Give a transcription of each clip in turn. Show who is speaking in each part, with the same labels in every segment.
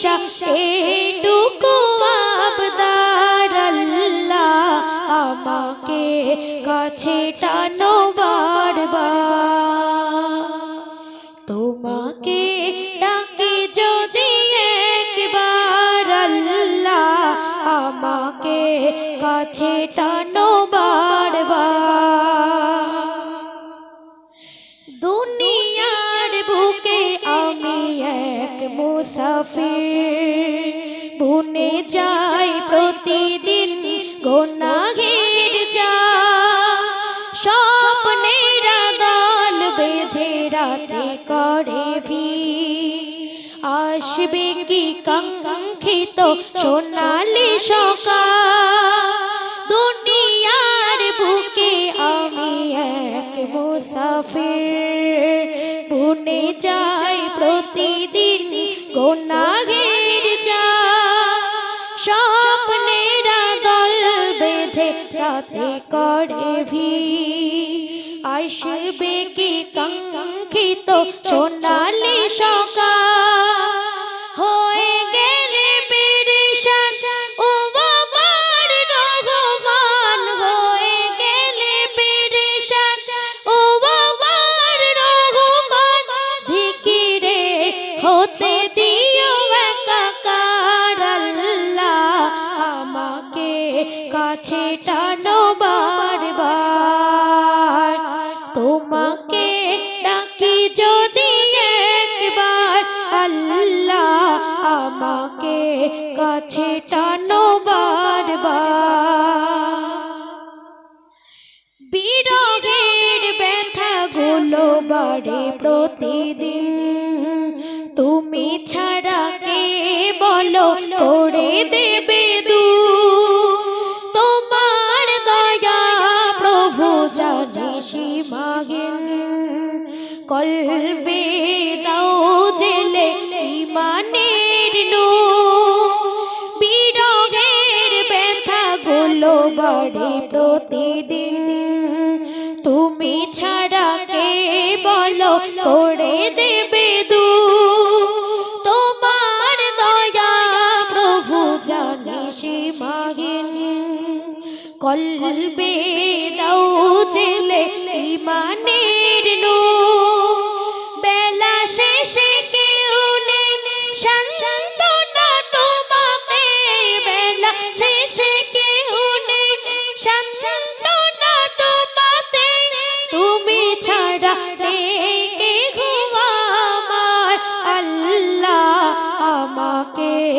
Speaker 1: দিশা এটুকু আবদার আল্লাহ আমাকে কাছে টানো বারবার। তোমাকে ডাকে যদি একবার আল্লাহ আমাকে কাছে টানো বারবার। দুনিয়ার বুকে মুসাফির বুনে যাই প্রতিদিন গোনাঘের যা। স্বপ্নেরা দল বেঁধে রাতে করে ভি আসবে কি কাঙ্ক্ষিত সোনালি সকাল? দুনিয়ার বুকে আমি এক মুসাফির। বুনে যাই রাতে করে ভি। আসবে কি কাঙ্ক্ষিত? সোনালি সকাল। হয়ে গেলে পেরেশান ও আমার রহমান। হয়ে গেলে পেরেশান ও আমার রহমান। জিকিরে হতে দিও যদি একবার আল্লাহ আমাকে কাছে টানো বিরহের ব্যথা গুলো বাড়ে প্রতিদিন। তুমি ছাড়া কে বলো করে দেবে? দেবে দু তোমার দয়া প্রভু জানে সীমাহীন কলবে দাও জেলে ইমানের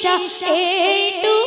Speaker 1: নিশা এইটু